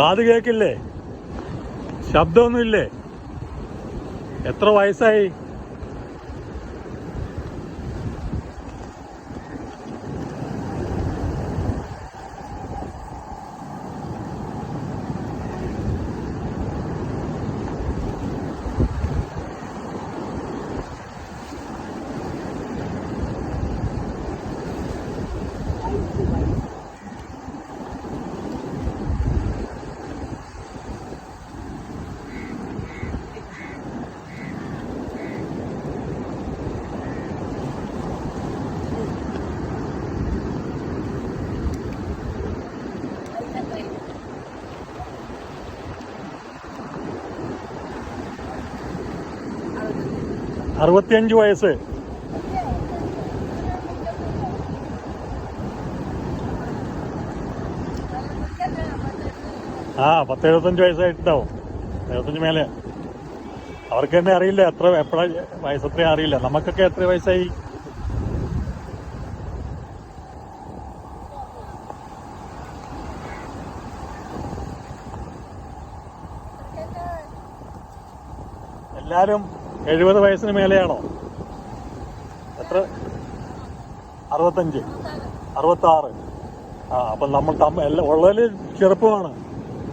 കാത് കേക്കില്ലേ? ശബ്ദമൊന്നുമില്ലേ? എത്ര വയസ്സായി? അറുപത്തിയഞ്ച് വയസ്സ്. ആ പത്ത് എഴുപത്തഞ്ച് വയസ്സായിട്ടുണ്ടാവും. എഴുപത്തഞ്ച് മേലെ. അവർക്ക് തന്നെ അറിയില്ല എത്ര എപ്പോഴാ വയസ്സത്ര അറിയില്ല. നമുക്കൊക്കെ എത്ര വയസ്സായി? എല്ലാരും എഴുപത് വയസ്സിന് മേലെയാണോ? എത്ര? അറുപത്തഞ്ച്. അറുപത്തി ആറ് ആ അപ്പൊ നമ്മൾ തമ്മ എല്ലാം ഉള്ളതിൽ ചെറുപ്പമാണ്.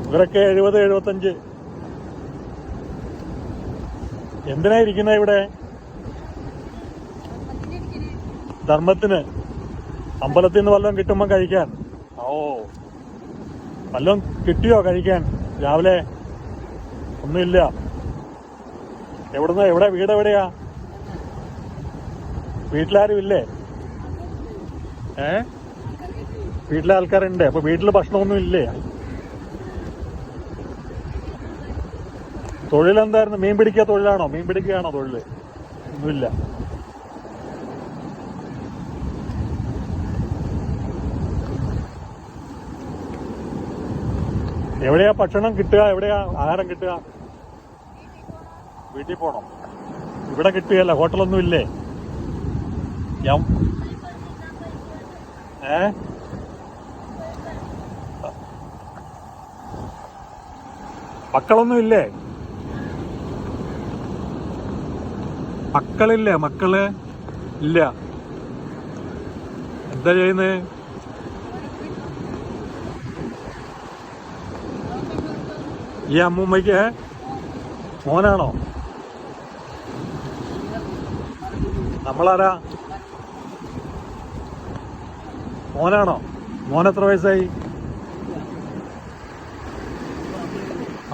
ഇവരൊക്കെ എഴുപത് എഴുപത്തഞ്ച്. എന്തിനാ ഇരിക്കുന്നത് ഇവിടെ? ധർമ്മത്തിന്. അമ്പലത്തിൽ നിന്ന് വല്ലതും കിട്ടുമ്പോ കഴിക്കാൻ. ഓ. വല്ലതും കിട്ടിയോ കഴിക്കാൻ? രാവിലെ? ഒന്നുമില്ല. എവിടുന്ന് എവിടെ വീട് എവിടെയാ? വീട്ടിലാരും ഇല്ലേ ഏ? വീട്ടിലെ ആൾക്കാരുണ്ട്. അപ്പൊ വീട്ടിൽ ഭക്ഷണമൊന്നും ഇല്ലേ തൊഴിലെന്തായിരുന്നു? മീൻ പിടിക്കുക തൊഴിലാണോ? മീൻ പിടിക്കുകയാണോ തൊഴിൽ? ഒന്നുമില്ല. എവിടെയാ ഭക്ഷണം കിട്ടുക? എവിടെയാ ആഹാരം കിട്ടുക? വീട്ടിൽ പോണം. ഇവിടെ കിട്ടുകയല്ല ഹോട്ടലൊന്നും ഇല്ലേ? ഏ? മക്കളൊന്നും ഇല്ലേ? മക്കളില്ലേ? മക്കൾ ഇല്ല. എന്താ ചെയ്യുന്നത് ഈ അമ്മൂമ്മയ്ക്ക് മോനാണോ? നമ്മളാരാ? മോനാണോ? മോൻ എത്ര വയസ്സായി?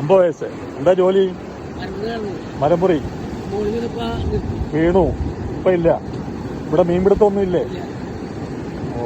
അമ്പത് വയസ്സ്. എന്താ ജോലി? മരമുറി വീണു. ഇപ്പൊ ഇല്ല. ഇവിടെ മീൻപിടുത്തമൊന്നും ഇല്ലേ ഓ.